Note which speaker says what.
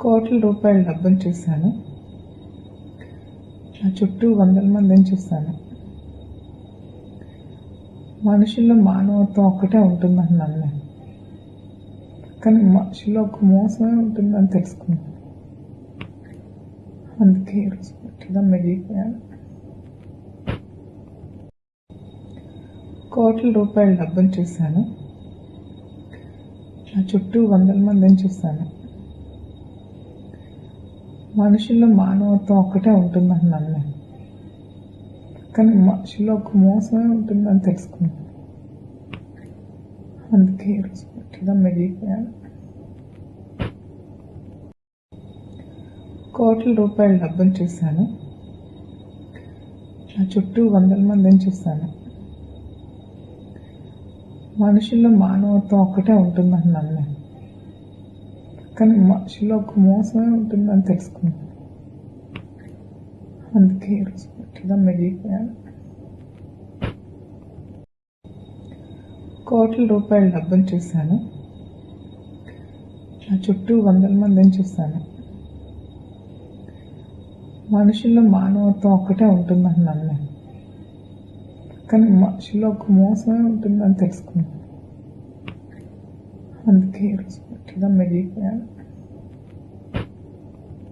Speaker 1: కోట్ల రూపాయల డబ్బును చూశాను. నా చుట్టూ వందల మందిని చూశాను. మనుషుల్లో మానవత్వం ఒక్కటే ఉంటుందని నమ్మాను. కానీ మనుషుల్లో ఒక మోసమే ఉంటుందని తెలుసుకున్నాను. అందుకే ఈరోజు గట్టిగా మిగిలిపోయాను. కోట్ల రూపాయల డబ్బును చూశాను. నా చుట్టూ వందల మందిని చూశాను. మనుషుల్లో మానవత్వం ఒక్కటే ఉంటుందని నమ్మాను కానీ మనుషుల్లో ఒక మోసమే ఉంటుందని తెలుసుకున్నాను అందుకే ఈరోజు పట్టిగా మిగిలిపోయాను కోట్ల రూపాయల డబ్బులు చూశాను. నా చుట్టూ వందల మందిని చూశాను. మనుషుల్లో మానవత్వం ఒక్కటే ఉంటుందని నమ్మాను కానీ మనిషిలో ఒక మోసమే ఉంటుందని తెలుసుకున్నాను. అందుకే ఈరోజు గట్టిగా మిగిలిపోయాను కోట్ల రూపాయల డబ్బును చూశాను. నా చుట్టూ వందల మందిని చూశాను. మనుషుల్లో మానవత్వం ఒక్కటే ఉంటుందన్నాను నేను కానీ మనుషుల్లో ఒక మోసమే ఉంటుందని తెలుసుకున్నాను. అందుకే ఈరోజు గట్టిగా మిగిలిపోయాను